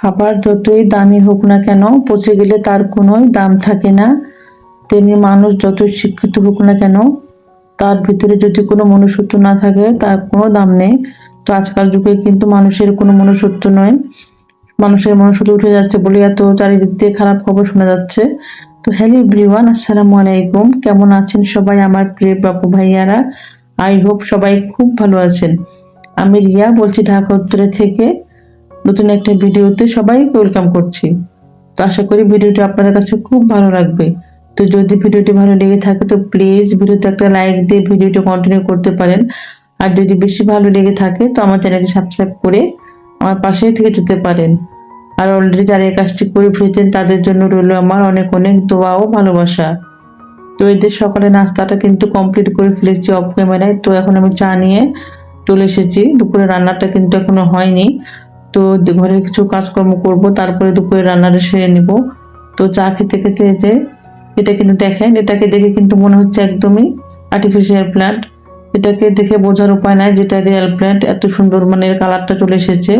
খাবার যতই দামি হোক না কেন, পচে গেলে তার কোনো দাম থাকে না। তেমনি মানুষ যতই শিক্ষিত হোক না কেন, তার ভিতরে যদি কোনো মনুষ্যত্ব না থাকে, তার কোনো দাম নেই। তো আজকাল যুগে কিন্তু মানুষের কোনো মনুষ্যত্ব নয়। মানুষের মনুষ্যত্ব উঠে যাচ্ছে বলে এত চারিদিক দিয়ে খারাপ খবর শোনা যাচ্ছে। তো হ্যালো এভরিওয়ান, আসসালামু আলাইকুম। কেমন আছেন সবাই আমার প্রিয় বাপু ভাইয়ারা? আই হোপ সবাই খুব ভালো আছেন। আমি রিয়া বলছি ঢাকা উত্তরে থেকে। নতুন একটা ভিডিওতে সবাই ওয়েলকাম করছি। তো আশা করি ভিডিওটি আপনাদের কাছে খুব ভালো লাগবে। তো যদি ভিডিওটি ভালো লেগে থাকে, তো প্লিজ ভিডিওতে একটা লাইক দিয়ে ভিডিওটি কন্টিনিউ করতে পারেন। আর যদি বেশি ভালো লেগে থাকে, তো আমার চ্যানেলটি সাবস্ক্রাইব করে আমার পাশেই থেকে যেতে পারেন। আর অলরেডি যারা এই কাজটি করে ফেলেছেন তাদের জন্য রইল আমার অনেক অনেক দোয়া ও ভালোবাসা। তো এদের সকালে নাস্তাটা কিন্তু কমপ্লিট করে ফেলেছি অফ ক্যামেরায় তো এখন আমি চা নিয়ে চলে এসেছি। দুপুরে রান্নাটা কিন্তু এখনও হয়নি। তো ঘরে কিছু কাজকর্ম করব, তারপরে দুপুরে রান্নাটা সেরে নিব। তো চা খেতে খেতে যে, এটা কিন্তু দেখেন, এটাকে দেখে কিন্তু মনে হচ্ছে একদমই আর্টিফিশিয়াল প্ল্যান্ট এটাকে দেখে বোঝার উপায় নাই যেটা রিয়েল প্ল্যান্ট এত সুন্দর মানে এর কালারটা চলে এসেছে।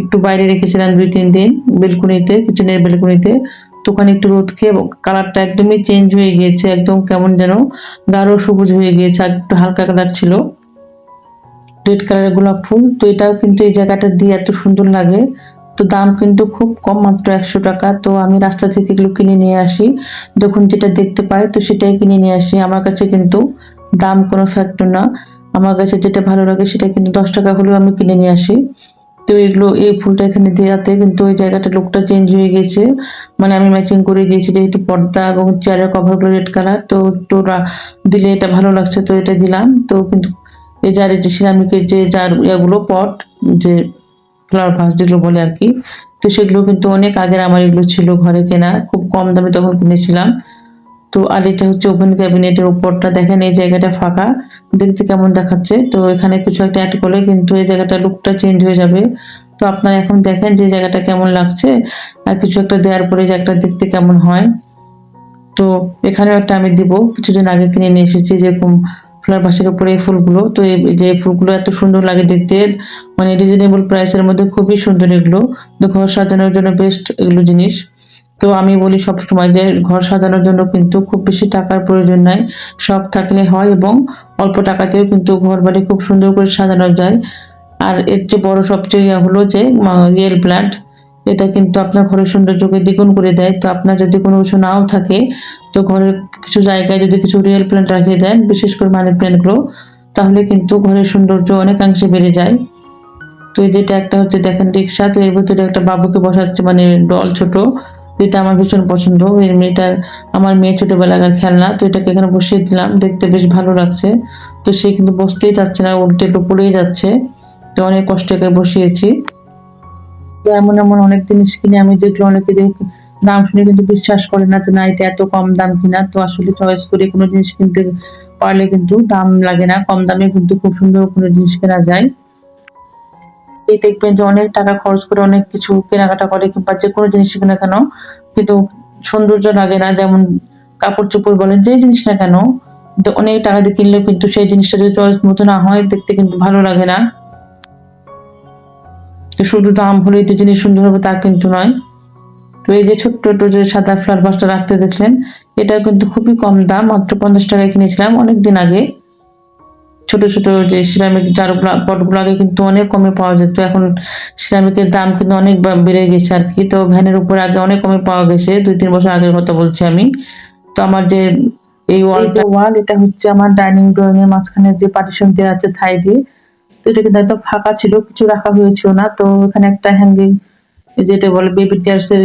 একটু বাইরে রেখেছিলাম দুই, তিন দিন বেলকুনিতে কিচেনের বেলকুনিতে। তো ওখানে একটু রোদ খেয়ে কালারটা একদমই চেঞ্জ হয়ে গিয়েছে, একদম কেমন যেন গাঢ় সবুজ হয়ে গিয়েছে একটু হালকা কালার ছিল। রেড কালারের গোলাপ ফুল, তো এটাও কিন্তু এই জায়গাটা দিয়ে এত সুন্দর লাগে। তো দাম কিন্তু খুব কম, মাত্র একশো টাকা। তো আমি রাস্তা থেকে এগুলো কিনে নিয়ে আসি। যখন যেটা দেখতে পাই, তো সেটাই কিনে নিয়ে আসি। আমার কাছে কিন্তু দাম কোনো ফ্যাক্টর না। আমার কাছে যেটা ভালো লাগে, সেটা কিন্তু দশ টাকা হলেও আমি কিনে নিয়ে আসি। তো এগুলো, এই ফুলটা এখানে দেওয়াতে কিন্তু ওই জায়গাটা লোকটা চেঞ্জ হয়ে গেছে। মানে আমি ম্যাচিং করে দিয়েছি, যেহেতু পর্দা এবং চেয়ারের কভারগুলো রেড কালার তো একটু দিলে এটা ভালো লাগছে, তো এটা দিলাম। তো কিন্তু এই যার যে সিরামিকের যে যার ইয়াগুলো পট যে ফ্লাওয়ার ভাস যেগুলো বলে আর কি তো সেগুলো কিন্তু অনেক আগের আমার এগুলো ছিল ঘরে কেনা, খুব কম দামে তখন কিনেছিলাম। তো আর এটা হচ্ছে ওপেন ক্যাবিনেটের উপরটা, দেখেন এই জায়গাটা ফাঁকা, দেখতে কেমন দেখাচ্ছে। তো এখানে কিছু একটা অ্যাড করলে কিন্তু এই জায়গাটা লুকটা চেঞ্জ হয়ে যাবে। তো আপনারা এখন দেখেন যে জায়গাটা কেমন লাগছে, আর কিছু একটা দেওয়ার পরে একটা দেখতে কেমন হয়। তো এখানেও একটা আমি দিব, কিছুদিন আগে কিনে নিয়ে এসেছি যেরকম ফ্লাওয়ার বাসের উপরে এই ফুলগুলো। তো এই যে ফুলগুলো এত সুন্দর লাগে দেখতে মানে রিজনেবল প্রাইসের মধ্যে খুবই সুন্দর এগুলো। তো ঘর সাজানোর জন্য বেস্ট এগুলো জিনিস। তো আমি বলি সব সময় যে ঘর সাজানোর জন্য কিন্তু খুব বেশি টাকার প্রয়োজন নাই। শখ থাকলে হয় এবং অল্প টাকাতেও কিন্তু ঘর বাড়ি খুব সুন্দর করে সাজানো যায়। আর এর চেয়ে বড় সবচেয়ে হলো যে রিয়েল প্ল্যান্ট এটা কিন্তু আপনার ঘরের সৌন্দর্যকে দ্বিগুণ করে দেয়। তো আপনার যদি কোনো কিছু নাও থাকে, তো ঘরের কিছু জায়গায় যদি কিছু রিয়েল প্ল্যান্ট রাখিয়ে দেন, বিশেষ করে মানি প্ল্যান্টগুলো তাহলে কিন্তু ঘরের সৌন্দর্য অনেকাংশে বেড়ে যায়। তো এই যেটা একটা হচ্ছে দেখেন রিক্সা, তো এর ভিতরে একটা বাবুকে বসাচ্ছে মানে ডল ছোট, যেটা আমার ভীষণ পছন্দ। এই মেয়েটার আমার মেয়ে ছোটোবেলাকার খেলনা, তো এটাকে এখানে বসিয়ে দিলাম, দেখতে বেশ ভালো লাগছে। তো সে কিন্তু বসতেই যাচ্ছে না, উল্টে একটু পড়েই যাচ্ছে। তো অনেক কষ্ট বসিয়েছি। এমন এমন অনেক জিনিস কিনে আমি যেগুলো অনেকে দেখি, দাম শুনে কিন্তু বিশ্বাস করে না যে না, এটা এত কম দাম কিনা। তো আসলে চয়েস করে কোনো জিনিস কিনতে পারলে কিন্তু দাম লাগে না, কম দামে কিন্তু খুব সুন্দর কোনো জিনিস কেনা যায়। এই দেখবেন যে অনেক টাকা খরচ করে অনেক কিছু কেনাকাটা করে, কিংবা যে কোনো জিনিস কিনা কেন, কিন্তু সৌন্দর্য লাগে না। যেমন কাপড় চোপড় বলেন, যে জিনিস না কেন অনেক টাকা দিয়ে কিনলেও কিন্তু সেই জিনিসটা যদি চয়েস মতো না হয়, দেখতে কিন্তু ভালো লাগে না। তো শুধু দাম হলেই তো জিনিস সুন্দর হবে তা কিন্তু নয়। তো এই যে ছোট্ট ছোট্ট যে সাদা ফ্লাওয়ার বাসটা রাখতে দেখলেন এটা কিন্তু খুবই কম দাম মাত্র পঞ্চাশ টাকায় কিনেছিলাম অনেক দিন আগে। ছোট ছোট যে সিরামিক জার পটগুলো আগে কিন্তু অনেক কমে পাওয়া যেত এখন সিরামিকের দাম কিন্তু অনেক বেড়ে গেছে আর কি। তো ভ্যানের উপর আগে অনেক কমে পাওয়া গেছে দুই তিন বছর আগের কথা বলছি আমি। তো আমার যে এই ওয়াল ওয়াল এটা হচ্ছে আমার ডাইনিং ড্রয়িং এর মাঝখানে যে পার্টিশন দেওয়া আছে থাই দিয়ে তো এটা কিন্তু একদম ফাঁকা ছিল, কিছু রাখা হয়েছিল না। তো এখানে একটা হ্যাঙ্গিং যেটা বলে বেবি টিয়ার্স এর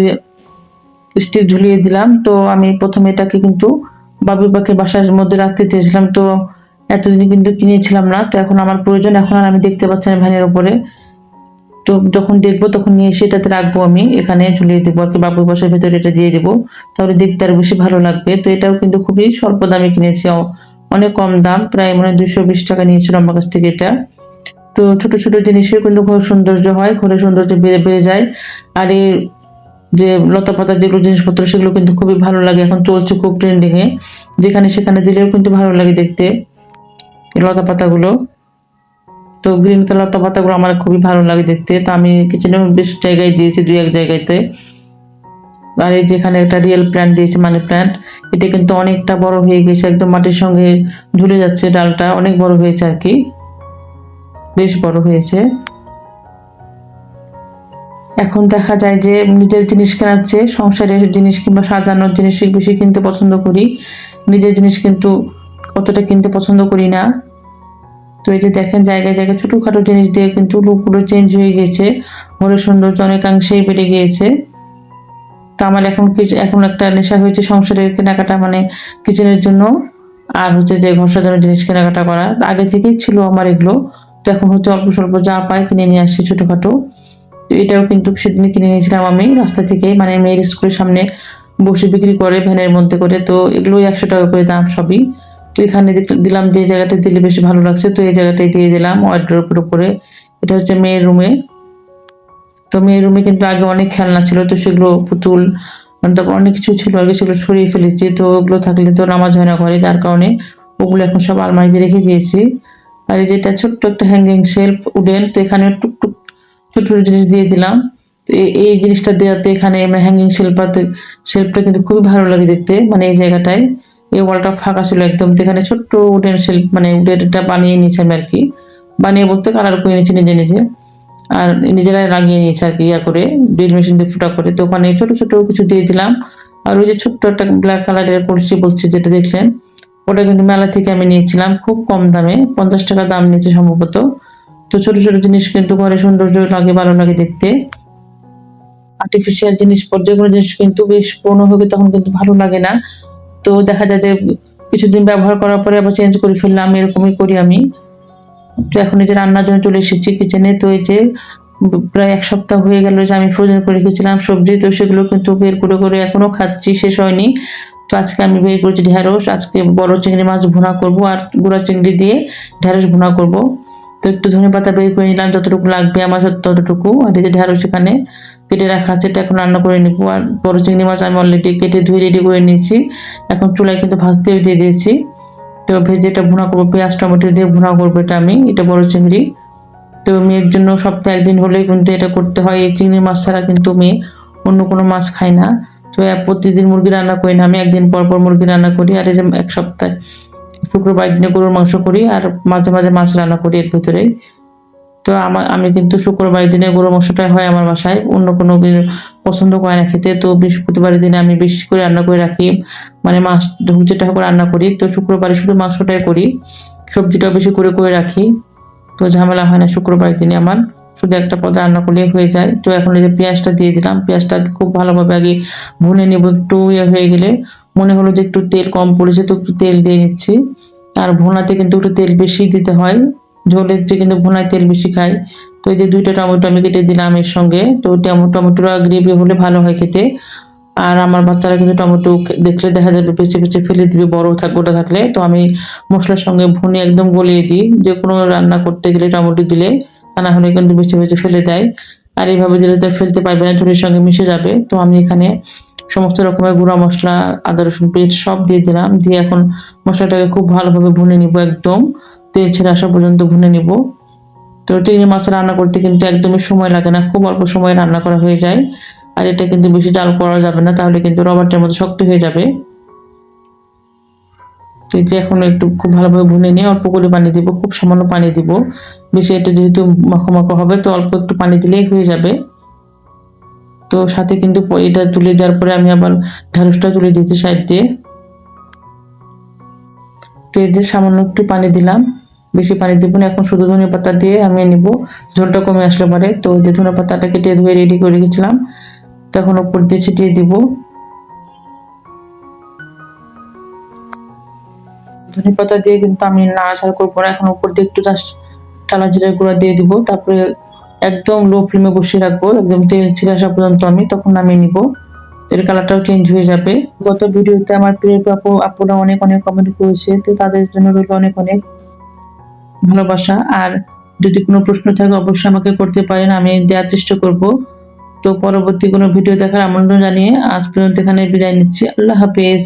স্টিক ঝুলিয়ে দিলাম। তো আমি প্রথমে এটাকে কিন্তু বাবুর পাখির বাসার মধ্যে রাখতে চেয়েছিলাম। তো এতদিন কিন্তু কিনেছিলাম না। তো এখন আমার প্রয়োজন, এখন আর আমি দেখতে পাচ্ছি না ভ্যানের উপরে। তো যখন দেখব তখন নিয়ে এসে এটাতে রাখব আমি। এখানে ঝুলিয়ে দেবো আর কি বাবুর বাসার ভেতরে এটা দিয়ে দেবো। তাহলে দেখতে আরও বেশি ভালো লাগবে। তো এটাও কিন্তু খুবই স্বল্প দামে কিনেছি। অনেক কম দাম, প্রায় মানে দুশো বিশ টাকা নিয়েছিল আমার কাছ থেকে এটা। তো ছোট ছোট জিনিসের কিন্তু ঘর সৌন্দর্য হয় ঘরের সৌন্দর্য বেড়ে বেড়ে যায়। আর এই যে লতা পাতা যেগুলো জিনিসপত্র, সেগুলো কিন্তু খুবই ভালো লাগে। এখন চলছে খুব ট্রেন্ডিং এ যেখানে সেখানে দিলেও কিন্তু ভালো লাগে দেখতে লতা পাতাগুলো। তো তো গ্রিন কালার লতা পাতাগুলো আমার খুবই ভালো লাগে দেখতে। তো আমি কিচেনে বেশ জায়গায় দিয়েছি, দুই এক জায়গাতে। আর এই যেখানে একটা রিয়েল প্ল্যান্ট দিয়েছে মানি প্ল্যান্ট এটা কিন্তু অনেকটা বড় হয়ে গেছে, একদম মাটির সঙ্গে ঝুলে যাচ্ছে ডালটা, অনেক বড় হয়েছে আর কি। বেশ বড় হয়েছে। এখন দেখা যায় যে নিজের জিনিস কেনার চেয়ে সংসারের জিনিস কিংবা সাজানোর জিনিস বেশি কিনতে পছন্দ করি। নিজের জিনিস কিন্তু অতটা কিনতে পছন্দ করি না। তো এই যে দেখেন জায়গায় জায়গায় ছোটোখাটো জিনিস দিয়ে কিন্তু লুকগুলো চেঞ্জ হয়ে গেছে ঘরের সৌন্দর্য অনেকাংশেই বেড়ে গিয়েছে। তো আমার এখন এখন একটা নেশা হয়েছে সংসারের কেনাকাটা মানে কিচেনের জন্য। আর হচ্ছে যে ঘর সাজানোর জিনিস কেনাকাটা করা। আগে থেকেই ছিল আমার এগুলো। এখন হচ্ছে অল্প স্বল্প যা পাই কিনে নিয়ে আসছি ছোটোখাটো। তো এটাও কিন্তু সেদিন কিনে নিয়েছিলাম আমি রাস্তা থেকে মানে মেয়ের স্কুলের সামনে বসে বিক্রি করে, ভ্যানের মধ্যে করে। তো এগুলো একশো টাকা করে দাম সবই। তো এখানে দিলাম যে জায়গাটা দিলে বেশি ভালো লাগছে, তো এই জায়গাটাই দিয়ে দিলাম ওয়ার্ড্রোপের উপরে। এটা হচ্ছে মেয়ের রুমে তো মেয়ের রুমে কিন্তু আগে অনেক খেলনা ছিল, তো সেগুলো পুতুল মানে তারপর অনেক কিছু ছিল আগে, সেগুলো সরিয়ে ফেলেছি। তো ওগুলো থাকলে তো নামাজ হয় না ঘরে, যার কারণে ওগুলো এখন সব আলমারিতে রেখে দিয়েছি। আর এই যেটা ছোট্ট একটা হ্যাঙ্গিং শেলফ উডেন তো এখানে টুকটুক ছোট ছোট জিনিস দিয়ে দিলাম। তো এই- জিনিসটা দেওয়াতে এখানে হ্যাঙ্গিং শেলফাতে শেলফটা কিন্তু খুবই ভালো লাগে দেখতে মানে এই জায়গাটায়। এই ওয়ালটা ফাঁকা ছিল একদম, তো এখানে ছোট্ট উডেন শেলফ মানে উডেনটা বানিয়ে নিয়েছি আমি আর কি। বানিয়ে বলতে কালার করে নিয়েছি নিজে নিজে। আর নিজেরাই লাগিয়ে নিয়েছে আর কি, ইয়া করে ড্রিল মেশিন দিয়ে ফুটা করে। তো ওখানে ছোট ছোট কিছু দিয়ে দিলাম। আর ওই যে ছোট্ট একটা ব্ল্যাক কালারের কলসি বলছি, যেটা দেখলেন ওটা কিন্তু মেলা থেকে আমি নিয়েছিলাম, খুব কম দামে, পঞ্চাশ টাকা দাম নিয়েছে সম্ভবত। তো ছোট ছোট জিনিস কিন্তু ঘরে সৌন্দর্য লাগে, ভালো লাগে দেখতে। আর্টিফিশিয়াল জিনিস যেগুলো জিনিস কিন্তু বেশ পুরনো হবে তখন কিন্তু ভালো লাগে না। তো দেখা যায় যে কিছুদিন ব্যবহার করার পরে আবার চেঞ্জ করে ফেললাম, এরকমই করি আমি। তো এখন এই যে রান্নার জন্য চলে এসেছি কিচেনে তো এই যে প্রায় এক সপ্তাহ হয়ে গেল যে আমি ফ্রোজেন করে রেখেছিলাম সবজি, তো সেগুলো কিন্তু বের করে করে এখনও খাচ্ছি, শেষ হয়নি। তো আজকে আমি বের করেছি ঢ্যাঁড়স আজকে বড় চিংড়ি মাছ ভুনা করব আর গুঁড়া চিংড়ি দিয়ে ঢ্যাঁড়স ভুনা করব। তো একটু ধনে পাতা বের করে নিলাম, যতটুকু লাগবে আমার ততটুকু। আর এই যে ঢ্যাঁড়স এখানে কেটে রাখা আছে, এটা এখন রান্না করে নিবো। আর বড় চিংড়ি মাছ আমি অলরেডি কেটে ধুয়ে রেডি করে নিয়েছি। এখন চুলায় কিন্তু ভাজতেও দিয়ে দিয়েছি। তো ভেজে এটা ভুনা করব, পেঁয়াজ, টমেটো দিয়ে ভুনা করব এটা আমি, এটা বড় চিংড়ি। তো মেয়ের জন্য সপ্তাহে একদিন হলেই কিন্তু এটা করতে হয়, এই চিংড়ি মাছ ছাড়া কিন্তু মেয়ে অন্য কোনো মাছ খায় না। তো প্রতিদিন মুরগি রান্না করি না। আমি একদিন পর পর মুরগি রান্না করি আর এই যে এক সপ্তাহে শুক্রবার দিনে গরুর মাংস করি আর মাঝে মাঝে মাছ রান্না করি এর ভিতরেই। তো আমার আমি কিন্তু শুক্রবার দিনে গরুর মাংসটাই হয় আমার বাসায়। অন্য কোনো পছন্দ করে না খেতে। তো বৃহস্পতিবারের দিনে আমি বেশি করে রান্না করে রাখি। মানে মাছ যেটা করে রান্না করি। তো শুক্রবারে শুধু মাংসটাই করি। সবজিটা বেশি করে করে রাখি। তো ঝামেলা হয় না শুক্রবারের দিনে আমার। শুধু একটা পদ রান্না করলে হয়ে যায়। তো এখন এই যে পেঁয়াজটা দিয়ে দিলাম পেঁয়াজটা খুব ভালোভাবে আগে ভুনে নিব, একটু ইয়ে হয়ে গেলে। মনে হলো যে একটু তেল কম পড়েছে, তো একটু তেল দিয়ে নিচ্ছি। আর ভুনাতে কিন্তু একটু তেল বেশি দিতে হয়। ঝোলের যে কিন্তু ভুনায় তেল বেশি খাই তো এই যে দুইটা টমেটো আমি কেটে দিলাম এর সঙ্গে। তো টমেটো টমেটোটা গ্রেভি হলে ভালো হয় খেতে। আর আমার বাচ্চারা কিন্তু টমেটো দেখলে দেখা যাবে বেছে বেছে ফেলে দিবে, বড় থাক গোটা থাকলে। তো আমি মশলার সঙ্গে ভুনে একদম গলিয়ে দিই। যে কোনো রান্না করতে গেলে টমেটো দিলে। না হলে কিন্তু বেছে বেছে ফেলে দেয়। আর এইভাবে দিলে তো ফেলতে পারবে না ঝোলের সঙ্গে মিশে যাবে। তো আমি এখানে সমস্ত রকমের গুঁড়া মশলা, আদা, রসুন পেস্ট সব দিয়ে দিলাম। দিয়ে এখন মশলাটাকে খুব ভালোভাবে ভুনে নিব একদম। তেল ছেড়ে আসা পর্যন্ত ভুনে নিব। তো চিংড়ি মাছ রান্না করতে কিন্তু একদমই সময় লাগে না, খুব অল্প সময়ে রান্না করা হয়ে যায়। আর এটা কিন্তু বেশি জাল করা যাবে না, তাহলে কিন্তু রবারটার মতো শক্ত হয়ে যাবে। যে এখন একটু খুব ভালোভাবে ভুনে নিয়ে অল্প করে পানি দিব, খুব সামান্য পানি দিব। বেশি এটা যেহেতু মাখো মাখো হবে, তো অল্প একটু পানি দিলেই হয়ে যাবে। তো সাথে কিন্তু এটা তুলে দেওয়ার পরে আমি আবার ঢ্যাঁড়সটা তুলে দিয়েছি সাইড দিয়ে। যে সামান্য একটু পানি দিলাম, বেশি পানি দিব না, এখন শুধু ধনে পাতা দিয়ে আমি নিব। ঝোলটা কমে আসলে পারে। তো যে ধনে পাতাটা কেটে ধুয়ে রেডি করে রেখেছিলাম তখন উপর দিয়ে ছিটিয়ে দিব। ধনে পাতা দিয়ে কিন্তু আমি নাড়াচাড়া করব না। এখন উপর দিয়ে একটু জাস্ট টালা জিরার গুঁড়া দিয়ে দিব। তারপরে একদম লো ফ্লেমে বসিয়ে রাখব। একদম তেল ছিঁড়ে আসা পর্যন্ত আমি। তখন নামিয়ে নিব। এর কালারটাও চেঞ্জ হয়ে যাবে। গত ভিডিওতে আমার প্রিয় আপু, আপুরা অনেক অনেক কমেন্ট করেছে। তো তাদের জন্য রইল অনেক অনেক ভালোবাসা। আর যদি কোনো প্রশ্ন থাকে, অবশ্যই আমাকে করতে পারেন। আমি দেওয়ার চেষ্টা করব। তো পরবর্তী কোনো ভিডিও দেখার আমন্ত্রণ জানিয়ে আজ পর্যন্ত এখানে বিদায় নিচ্ছি। আল্লাহ হাফেজ।